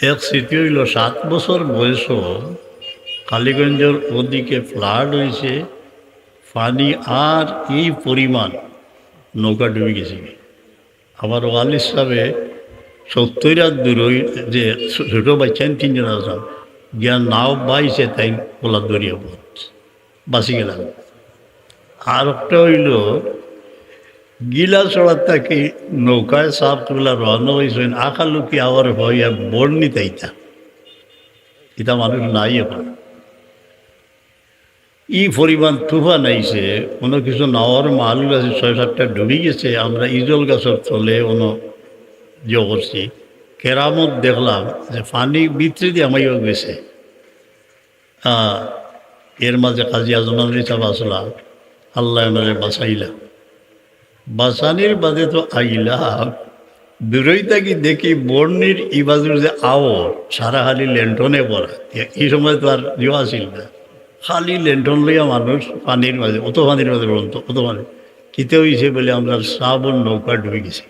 এক স্মৃতি হইল সাত বছর বয়সও কালীগঞ্জের ওদিকে ফ্লাড হয়েছে পানি আর এই পরিমাণ নৌকা ডুবে গেছে। আমার ওয়ালিস সাহেবে সত্তর আর দূর যে ছোটো বাচ্চান তিনজন আসলাম গিয়া নাও বাইছে তাই পোলা দরিয়া পথ বাঁচি গেলাম। আর একটা হইল গিলা চড়ার তাকে নৌকায় সাপ তুলা রওনা হয়েছেন আকালুকি আবার হইয়া বর্ণি তাইতা এটা মানুষ নাই এখন ই পরিমাণ তুফান আইছে, কোনো কিছু নাওয়ার মাল আছে ছয় সাতটা ডুবে গেছে, আমরা ইজল গাছের তলে কোনো ইয়ে করছি। কেরামত দেখলাম যে পানি ভিতরে দিয়ে আমাইও গেছে। এর মাঝে কাজী আজমান রিসাব আসলাম। আল্লাহ আমারে বাঁচাইলাম। বাঁচানির বাদে তো আইলাম দূরই থাকি দেখি বর্ণির ইবাজুর যে আওর, সারা খালি লেন্টনে পড়া। এই সময় তো আর ইয়ে আসিল না। খালি লেন্টন লইয়া মানুষ পানির মাঝে, অত পানির মাঝে বলুন তো অত পানি। কিতে হয়েছে বলে আমরা শ্রাবণ নৌকা ডুবে গেছি।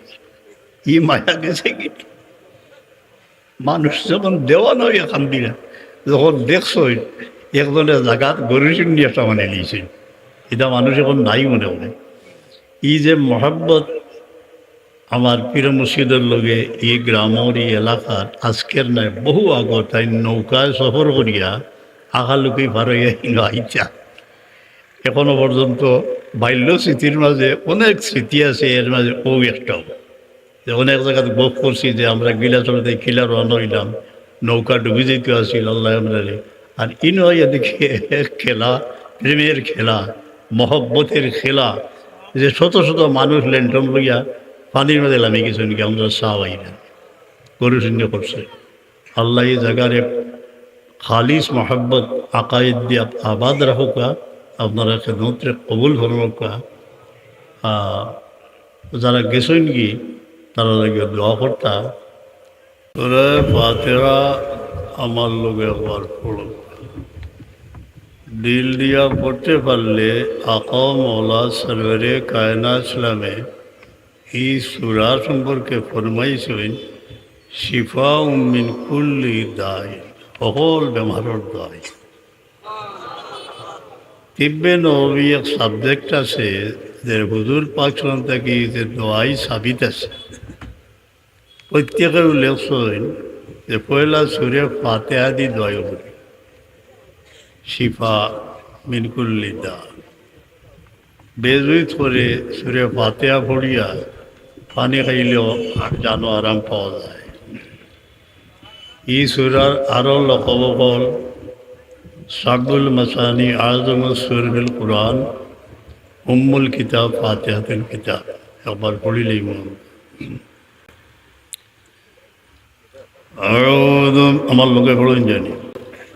ই মায়া গেছে কি? মানুষ যখন দেওয়া নয় এখান দিলে যখন দেখছ একজনের জায়গাত গরু চিন্ডি একটা মানে নিয়েছে এটা মানুষ এখন নাই মনে মনে ই যে মহাব্বত আমার পীর মুর্শিদের লগে এই গ্রামের, এই এলাকার, আজকের নাই, বহু আগত তাই নৌকায় সফর করিয়া পার হইয়া হিল এখনও পর্যন্ত বাল্য স্মৃতির মাঝে, অনেক স্মৃতি আছে এর মাঝে ও একটাও যে অনেক জায়গাতে গোপ করছি যে আমরা গিলা চলতে খিলা রওনা হইলাম, নৌকা ডুবি যেতে আসিল আল্লাহ আমরারে। আর ইন এদিকে খেলা, প্রেমের খেলা, মহব্বতের খেলা যে শত শত মানুষ লেন্টন লইয়া পানির মধ্যে লামে গেছে নাকি আমরা সাহাই না গরু শূন্য করছে। আল্লাহ এই জায়গারে খালিস মহব্বত আকাইদ দিয়ে আবাদ রাখুকা আপনারা খেদমতরে কবুল করুকা যারা গেছেন কি, তারা লাগে দোয়া করতা আমার লোক একবার পড়ো দিল দিয়া পড়তে পারলে আকা মৌলা সরবরে কায়না ইসলামে এই সুরা সম্পর্কে ফরমাইছেন, শিফা উম্মিন কুল্লি দায় সকল বেমারের দায় তিব্বে নবী এক সাবজেক্ট আছে যে হুজুর পাক সালাম থাকি যে দোয়াই সাবিত আছে। প্রত্যেকের উল্লেখ যে পয়লা সুরে ফাতে আদি দয় করি। শিফা মিনকুল্লিদা বেজুইত করে সুরে ফাতেয়া ভরিয়া পানি খাইলেও জানো আরাম পাওয়া যায়। ই সুরার আরও লকবল সাকুল মাসানি আজম সুরবিল কুরআন, উম্মুল কিতাব, ফাতেহাতুল কিতাব, একবার পড়িলেই মন আমার লোকে পড়ুন জানি।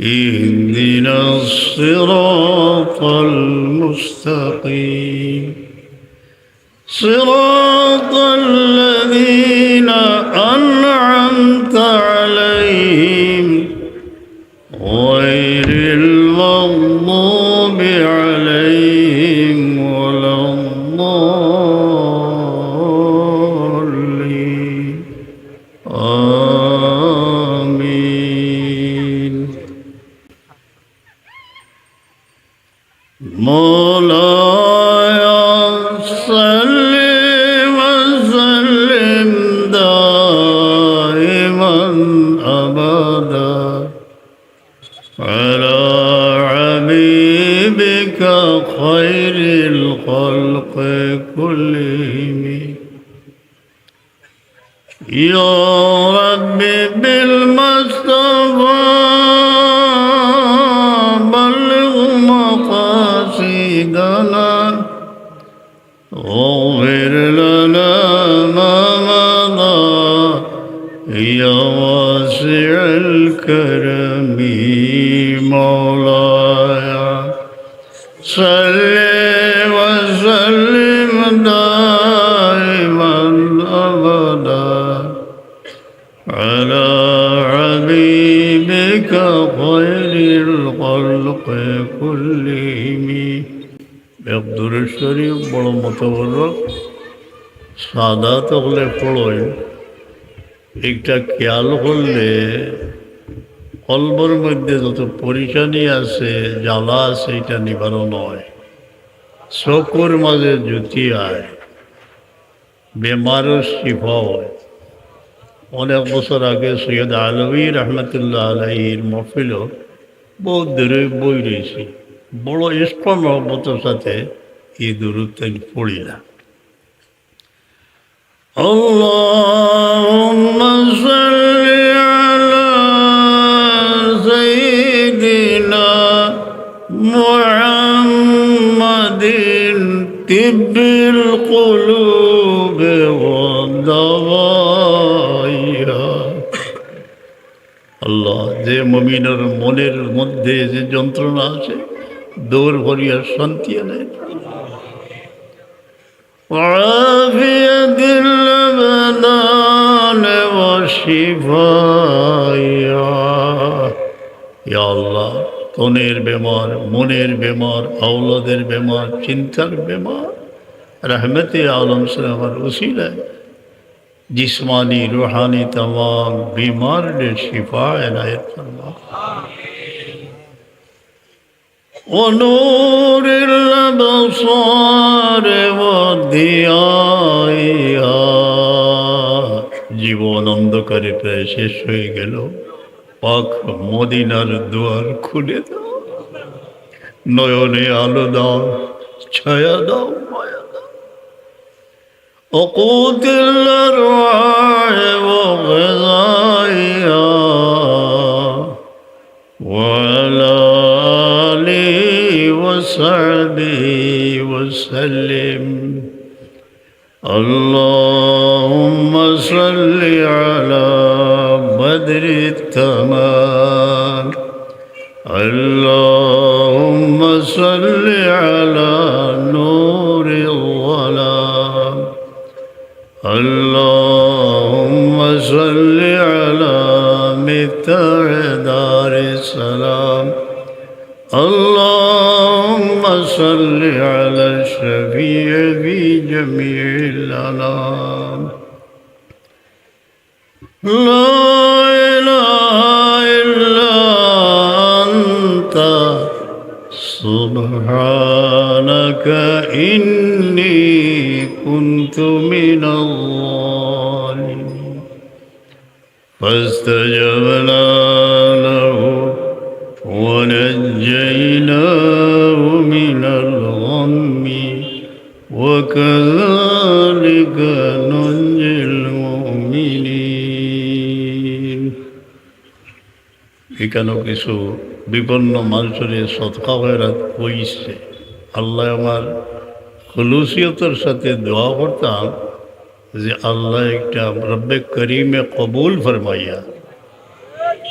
اهدنا الصراط المستقيم. صراط بك خير الخلق كلهم يا رب بالله সাদা তকলে পড়ই একটা খেয়াল করলে কলবর মধ্যে যত পরিশানি আছে, জ্বালা আছে, এটা নিবারণ হয়। চকুর মাঝে জুতি আয়, বেমারও শিফা হয়। অনেক বছর আগে সৈয়দ আলবী রহমতুল্লাহ আলহীর মফিল বহু দূরে বই রয়েছে। বড় ইষ্ট মহব্বতের সাথে এই দূরত্ব পড়ি না اللهم صل على سيدنا محمد طب القلوب والدوائها আল্লাহ যে মমিনের মনের মধ্যে যে যন্ত্রণা আছে দৌড় ভরিয়ার শান্তি আনে وعافية الأبدان وشفايا. يا الله, কনের বেমার, মনের বেমার, আওলাদের বেমার, চিন্তার বেমার। রহমতে আলম সাহার উসিলায়। জিসমানি, রুহানি তাম বিমার শিফা এনায়ত ফরমা ونور الأبصار والضياء জীবন অন্ধকারে প্রায় শেষ হয়ে গেল পাক মদিনার দুয়ার খুলে দাও নয়নে আলো দাও ছায়া দাও মায়া দাও وقوت الأرواح وغذائها وعلى آله وصحبه وسلم. اللهم صل على بدر التمام اللهم صل على نور الظلام. اللهم صل على مفتاح دار السلام. اللهم صل على الشفيع في جميع الأنام. لا إله إلا أنت. سبحانك إني كنت من الظالمين. فاستجبنا وكذلك ننجي المؤمنين এখানে কিছু বিপন্ন মানুষের সৎকা হয়রাত হইছে আল্লাহ আমার خلوصیتر ساتھ دعا کرتا زی اللہ ایک رب کریم قبول فرمایا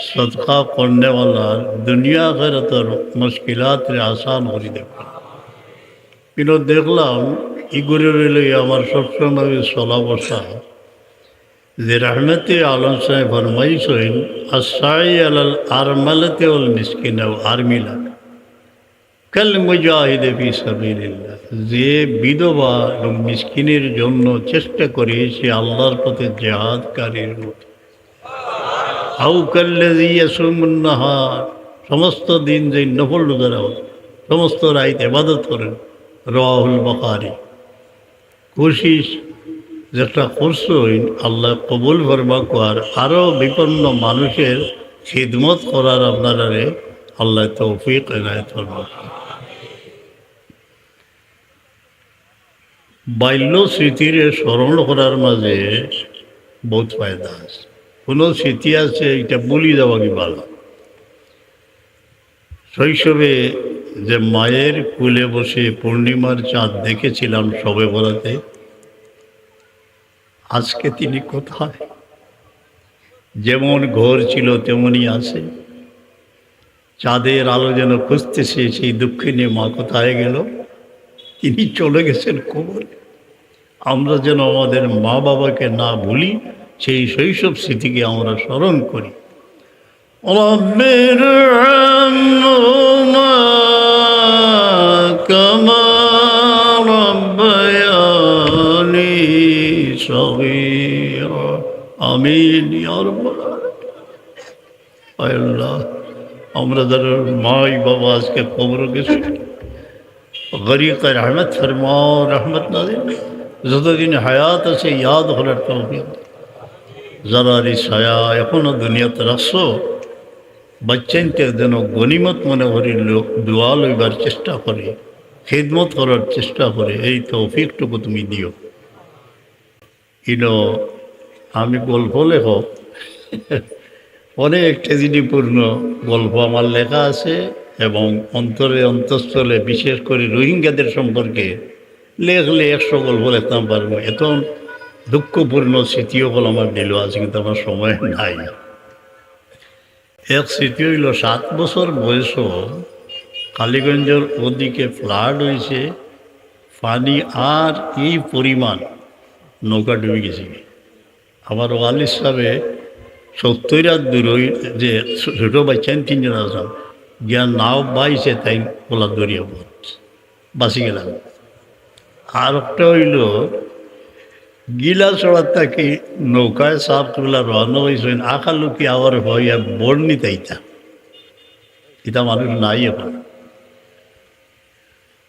صدقہ کرنے والا دنیا غیرت اور مشکلات نے آسان ہو رہی دیکھا انہوں دیکھ لام দেখলাম ইগুরে রইল আমার সবসময় চলা বসা যে রহমতে আলম সাহেব ফরমাইছেন আসাই আলাল আরমালতে ওল মিসকিন আর্মিলা কাল মুজাহিদে ফি সাবিলিল্লাহ। যে বিধবা এবং মিসকিনের জন্য চেষ্টা করে সে আল্লাহর পথে জেহাদকারীর মতো। আউ কাল্লাজি ইয়াসুমুন্নাহার সমস্ত দিন যে নফল রোজারা সমস্ত রাইত এবাদত করেন। রাহুল বকারি কোশিস যেটা করছই আল্লাহ কবুল ফরমা কর। আরও বিপন্ন মানুষের খিদমত করার আপনারা আল্লাহ তৌফিক এনায়ত বাল্য স্মৃতির স্মরণ করার মাঝে বহুত ফায়দা আছে। কোনো স্মৃতি আছে, এটা বলি দেওয়া কি ভালো? শৈশবে যে মায়ের কুলে বসে পূর্ণিমার চাঁদ দেখেছিলাম সবে বলাতে আজকে তিনি কোথায়? যেমন ঘর ছিল তেমনই আছে। চাঁদের আলো যেন খুঁজতেছে, সেই দুঃখে নিয়ে মা কোথায় গেল? তিনি চলে গেছেন কবরে। আমরা যেন আমাদের মা বাবাকে না ভুলি, সেই শৈশব স্মৃতিকে আমরা স্মরণ করি। رب আমিন আল্লাহ, আমরা যারা মাই বাবা আজকে কবর গেছি গরিক রহমত ফরমাও, রহমত নাজিল যতদিন হায়াত আছে, ইয়াদ হলার তৌফিক যারারি ছায়া এখনও দুনিয়াতে রাখছো বাচ্চাইনতে যেন গনিমত মনে করি লোক দোয়া লইবার চেষ্টা করে, খেদমত করার চেষ্টা করে, এই তৌফিকটুকু তুমি দিও। ইনো আমি গল্প লেখক। অনেক ট্রেজিডিপূর্ণ গল্প আমার লেখা আছে এবং অন্তরে অন্তঃস্থলে বিশেষ করে রোহিঙ্গাদের সম্পর্কে লেখলে একশো গল্প লিখতাম পারব। এত দুঃখপূর্ণ স্মৃতিও বল আমার দিল আছে, কিন্তু আমার সময় নাই। এক স্মৃতি হইল, সাত বছর বয়সও কালীগঞ্জের ওদিকে ফ্লাড হয়েছে পানি আর এই পরিমাণ নৌকা ডুবে গেছে। আমার ওয়ালিস সাহেবে সত্তর হাত দূর যে ছোটো বাচ্চান তিনজন আছেন গিয়া নাও বাইছে, তাই পোলা দরিয়া পথ। বাঁচি গেলাম। আর একটা হইল, গিলা চড়ার তাকে নৌকায় সাপ তুলা রওনা হয়েছেন আখা লুকি আবার হইয়া বর্ণি তাইতা এটা মানুষ নাই এখন।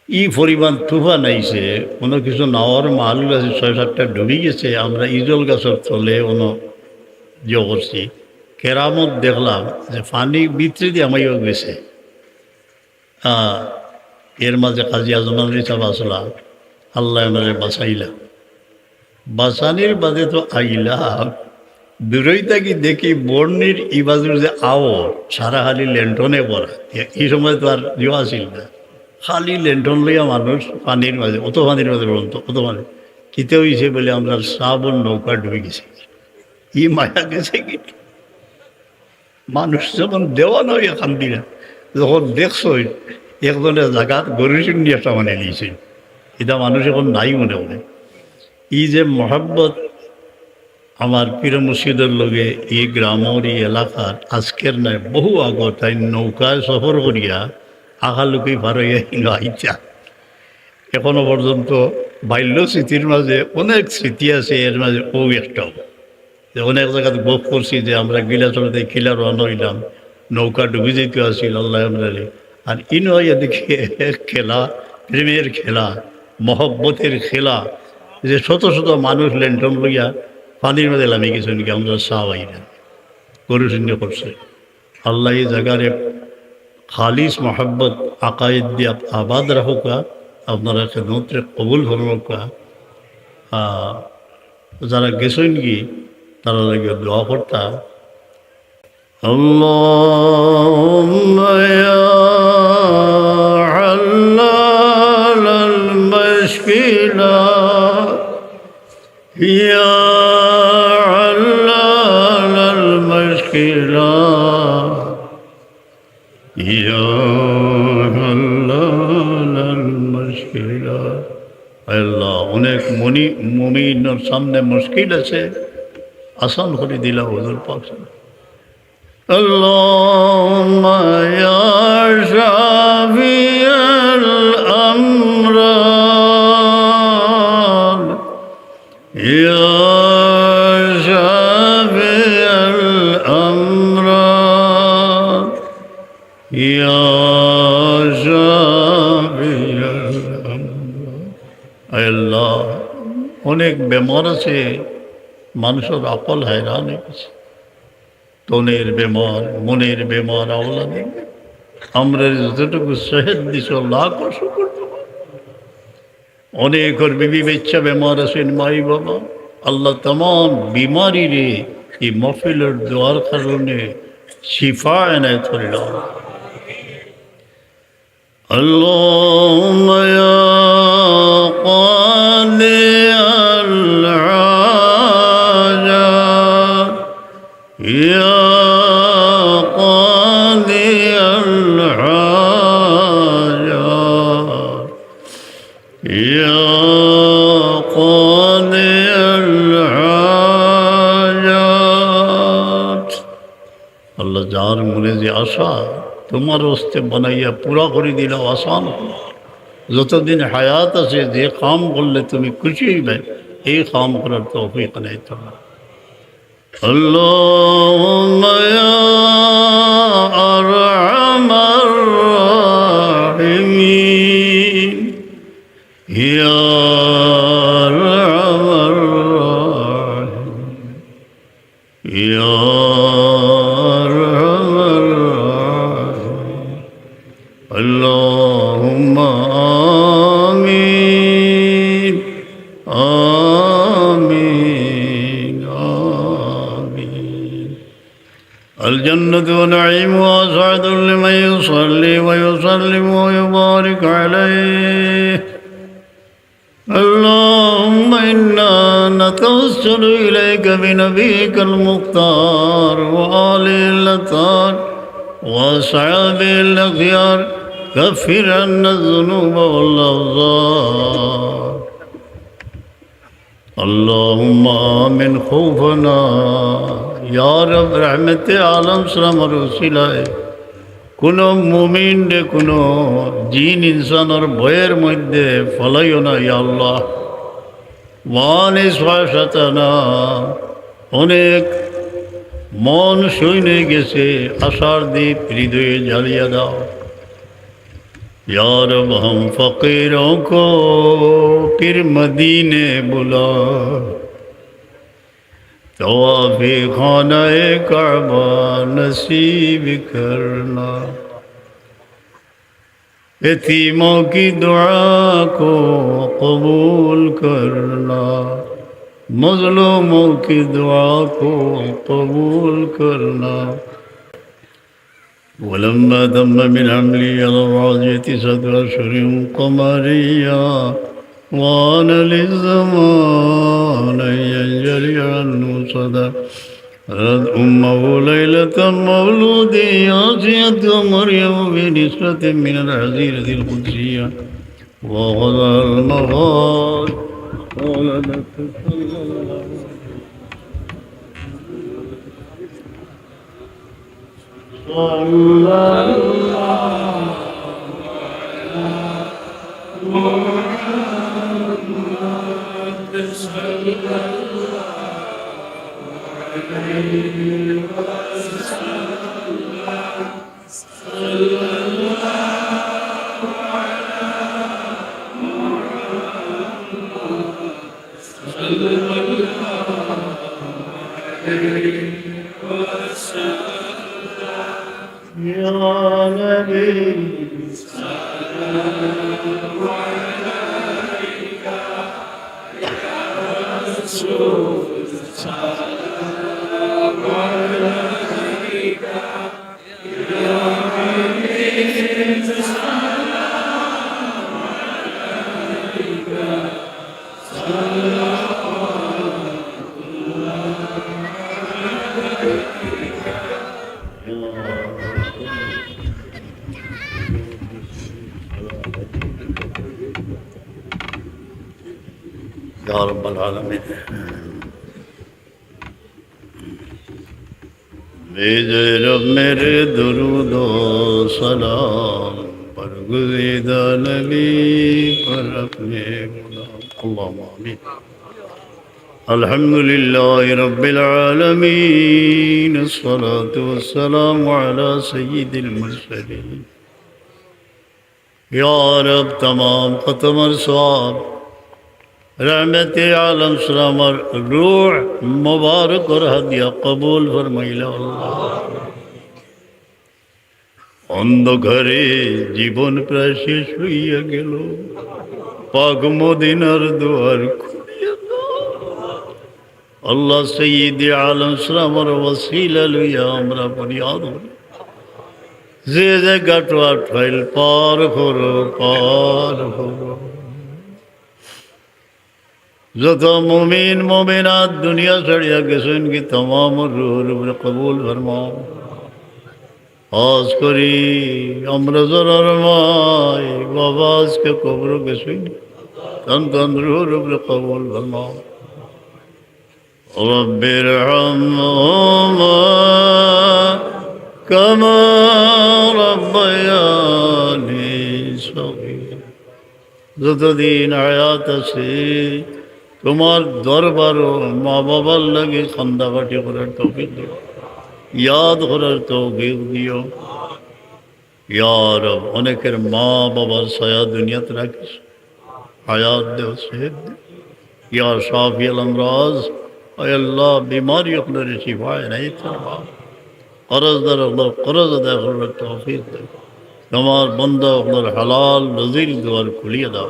ই পরিমাণ তুফান আইছে কোনো কিছু নাওয়ার মাল আছে ছয় সাতটা ডুবি গেছে আমরা ইজল গাছের তলে কোনো ইয়ে করছি। কেরামত দেখলাম যে পানি দিয়ে আমাইও গেছে। আহ, এর মাঝে কাজী আজমান সাহেব আসলাম আল্লাহ আমাদের বাঁচাইলাম বাসানির বাদে তো আইলাম দূরই থাকি দেখি বর্ণির ই বাজুর যে আওর সারা খালি লেন্টনে পড়া এই সময় তো আর ইয়ে আসিল না। খালি লেন্টন লইয়া মানুষ পানির মাঝে অত পানির মাঝে বলতো অত পানি। কিতে হয়েছে বলে আমরা শ্রাবণ নৌকা ডুবে গেছি। ই মায়া গেছে কি? মানুষ যখন দেওয়া নয় এখান দিলে যখন দেখছ একজনের জায়গাত গরু শুনি একটা মানে নিয়েছে এটা মানুষ এখন নাই মনে মনে। ই যে মহাব্বত আমার পীর মুর্শিদের লগে এই গ্রামের এই এলাকার আজকের নাই, বহু আগত নৌকায় সফর করিয়া আঘালুকি পার হইয়া আইতা এখনও পর্যন্ত বাল্য স্মৃতির মাঝে অনেক স্মৃতি আছে, এর মাঝে ও একটাও যে অনেক জায়গাতে গোপ করছি যে আমরা গিলা চলাতে কিলা রওনা হইলাম, নৌকা ডুবি যেতে আসিল আল্লাহ আমরারে। আর ইনো এদিকে খেলা, প্রেমের খেলা, মহব্বতের খেলা, যে শত শত মানুষ ল্যান্টন লইয়া পানির মধ্যে লামি গেছে, নাকি আমরা সাহাবাই না গরু শূন্য করছে আল্লাহ এই জায়গারে খালিস মোহাম্মত আকায়দ দিয়ে আবাদ রাখুকা আপনারা একটা নৌত্রে কবুল ভরকা যারা গেছেন কি, তারা লাগে দোয়া করতা। আল্লাহ মমিনের সামনে মুশকিল আছে আসান করে দিলা হুজুর পাক اللهم يا شافي الأمراض অনেক বেমার আছে, মানুষের আকল হায়রান হয়ে গেছে। তনের বেমার, মনের বেমার আওলাদে আমরা যতটুকু সহেদ দিছ লাখ শুকুর অনেক ওর বিবি বেচ্ছা বেমার আছেন, মাই বাবা। আল্লাহ তমাম বিমারি রে এই মফিলের দোয়ার কারণে শিফা এনায়ত করিল। اللهم يا قاضي العاجة يا قاضي العاجة يا قاضي العاجة الله جار مريض عصا তোমার হস্তে বানাইয়া পুরা করে দিল আসান হলো। যতদিন হায়াত আছে যে কাম করলে তুমি খুশি হইবে এই কাম করার তৌফিক নেই তোমার اللهم يا أرحم الراحمين يا ونعيم وأسعد لمن يصلي ويسلم ويبارك عليه. اللهم إنا نتوسل إليك بنبيك المختار وآله الأطهار وأصحابه الأخيار. كفر عنا الذنوب والأوزار اللهم آمن خوفنا. ইয়ারব রহমতে আলম সালামর উসিলায় কোনো মুমিন রে, কোনো জিন ইনসানর ভয়ের মধ্যে ফলাইও না ইয়াল্লাহ ওয়ানে সাতানা অনেক মন সৈনে গেছে, আশার দ্বীপ হৃদয়ে জ্বালিয়ে দাও। ইয়ার اب ফকির فقیروں کو پھر مدینے طواف خانہ کعبہ نصیب کرنا یتیموں کی دعا کو قبول کرنا مظلوموں کی دعا کو قبول کرنا ولما تم من حملی الواجیتی صدر شرم قمریہ وأنا للزمان ينجلي عنه صدى أمه ليلة مولود آسية ومريم بنسبة من العزيرة القدسية وغضى المغاد ولدت صلى الله عليه وسلم سلام. پر گزیدہ نبی پر اپنے गुलाम اللہم آمین الحمد لله رب العالمين الصلاة والسلام على سيد المرسلين. يا رب تمام ختم الصواب. رحمت عالم سلام روح مبارك ورهد يا قبول فرمي الله. অন্ধকারে জীবন প্রায় শেষ হইয়া গেল। পাক মদিনার দুয়ার। আল্লাহ সঈদ আলম সালামর ওসিলা লইয়া আমরা বুনিয়াদ করি যে জায়গাটা আঠাইল পার করো পার করো যত মুমিন, মুমিনাত দুনিয়া ছাড়িয়া গেছেন কি, তমাম রুহুর কবুল ফরমাও। আজ করি আমরা জনার মাই বাবা আজকে কবর গেছেন তন তন রুহুর উপরে কবুল ফরমাও رب ارحمهما كما ربياني صغيرا যতদিন আয়াত আছে তোমার দরবার মা বাবার লাগে খান্দাবাটি করার তৌফিক দিও ইয়াদ করার তৌফিক দিও। ইয়ার অনেকের মা বাবার ছায়া দুনিয়াতে রাখিস। হায়াত দেও সেহেদ দেও। ইয়া শাফি আল আমরাজ আল্লাহ, বিমারি আপনার শিফায় নাই ফরমা করজদার আল্লাহ করজ আদায় করার তৌফিক দেও। তোমার বন্ধা আপনার হালাল নজির দুয়ার খুলিয়ে দাও।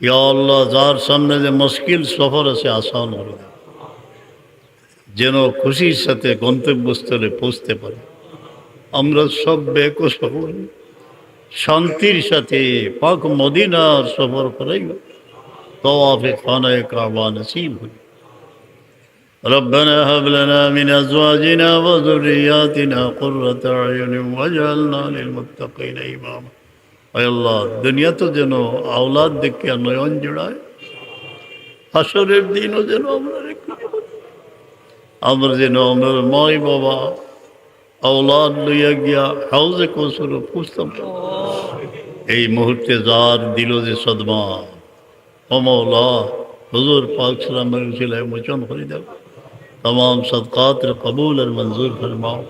ইয়া আল্লাহ, যার সামনে যে মুশকিল সফর আছে, আসান করে যেন খুশির সাথে গন্তব্যস্থলে পৌঁছতে পারে আমরা সব বেকস হই শান্তির সাথে পাক মদিনার সফর করাইব তওয়াফে খানায় কাবা নসিব হই ربنا هب لنا من أزواجنا وذرياتنا قرة أعين واجعلنا للمتقين إماما আয় আল্লাহ দুনিয়া তো যেন আওলাদ দেখে নয়ন জোড়ায় হাসরের দিনও যেন আমরা রেখে আমরা যেন আমরা مائی بابا، اولاد لیا گیا حوض کو سرو پوچھتم এই মুহূর্তে যার দিল যে সদমা مولا، حضور پاک سلام علیہ وسلم مچن خریدا تمام صدقات قبول اور منظور فرماؤ۔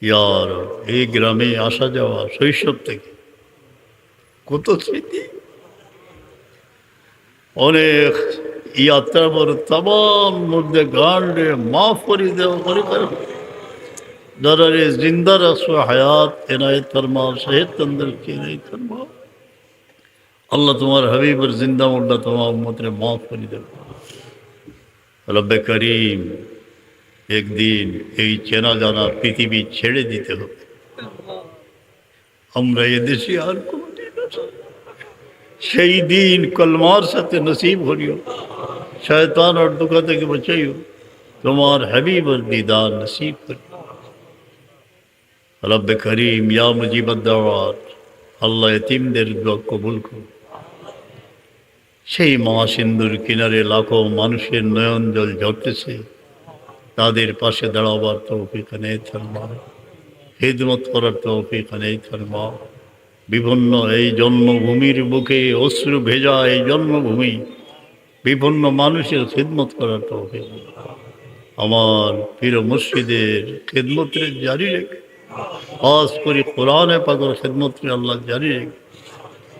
یار اے گرامی গ্রামে جوا سوئی شب تک۔ کتو স্মৃতি انہیں यात्रा पर तमाम मुर्दे गांडे माफ करी दे करी कर दरारे जिंदा रसो हयात इनायत फरमाओ सेहत तंदुरुस्ती इनायत फरमाओ अल्लाह तुम्हारे हबीबर जिंदा मुर्दा तमाम उम्मत ने माफ करी दे রব্বে করিম একদিন এই চেনা জানা পৃথিবী ছেড়ে দিতে হবে আমরা এদেশে আর কোনোদিন আছি না। সেই দিন কলমার সাথে নসিব করিও শয়তান আর দুঃখা থেকে বাঁচাইও। তোমার হাবিবর দিদার নসিব করিও রব্বে করিম, ইয়া মুজিব দাওয়াত আল্লাহ এতিমদের দোয়া কবুল করো সেই মহাসিন্ধুর কিনারে লাখো মানুষের নয়ন জল ঝরতেছে। তাদের পাশে দাঁড়াবার তৌফিক নেই থাকবা হিদমত করার তৌফিক নেই থাকবা বিভিন্ন এই জন্মভূমির বুকে অশ্রু ভেজা এই জন্মভূমি বিভিন্ন মানুষের খেদমত করার তৌফিক আমার প্রিয় মসজিদের খেদমতের জারি রেখে, খাস করে কোরআনে পাগর খেদমতের আল্লাহ জারি রেখে,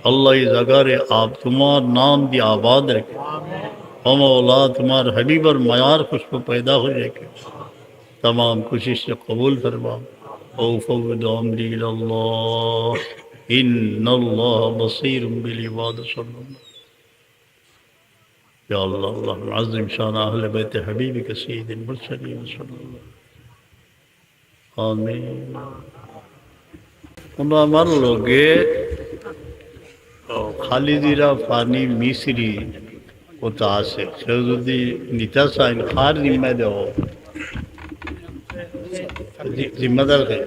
আল্লাহ জাগারে আপ, তোমার নাম দিয়ে আবাদ রেখে অমৌলা তোমার হবিবর মায়ার খুশব পয়দা হয়ে রেখে تمام کوشش قبول فرما او فوض امری الى الله ان الله بصير بالعباد یا اللہ اللہ عظم شان اہل بیت حبیبی کا سید المرسلین صلی اللہ آمین. انہاں مر لوگے خالد را فانی میسری کو تاسے خیزدی نیتا سا انخار ذمہ دے ہو. ذمہ دار ہے.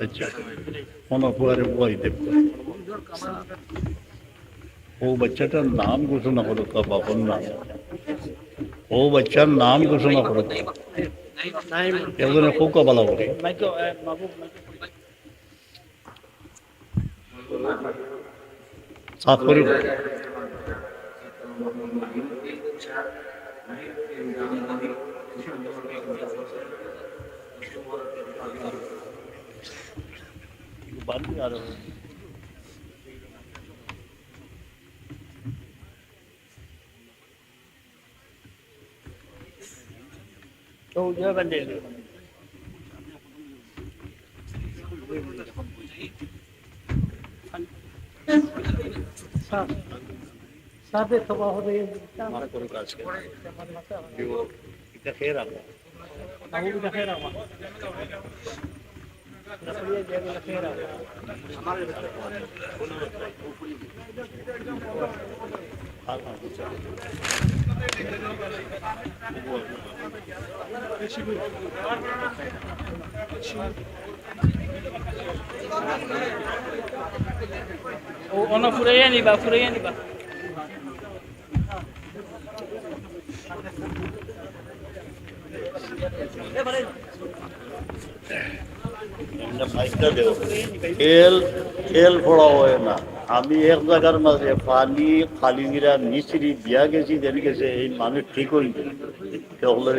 اچھا انہاں پورے وہی دے তা বাবার নাম ও বাচ্চার নাম ঘোষণা করো একজনে খুব কপালা করে সাফ করি বাড়ি আর তো যা বন্দে সাথে সভা হবে মারা করুক আজকে এটা খেয়ে রাখো বাবু দেখে রাখা দেখে রাখা আর আর কিছু না। ও অন্য ফুরাইয়া নিবা ফুরাইয়া নিবা একটা মাইকটা দেও। খেল খেল ফোড়া হয় না। আমি এক জায়গার মাঝে পানি খালিগিরা মিশ্রি বিয়া গেছি দেন গেছে এই মানুষ ঠিক হইবে সকলের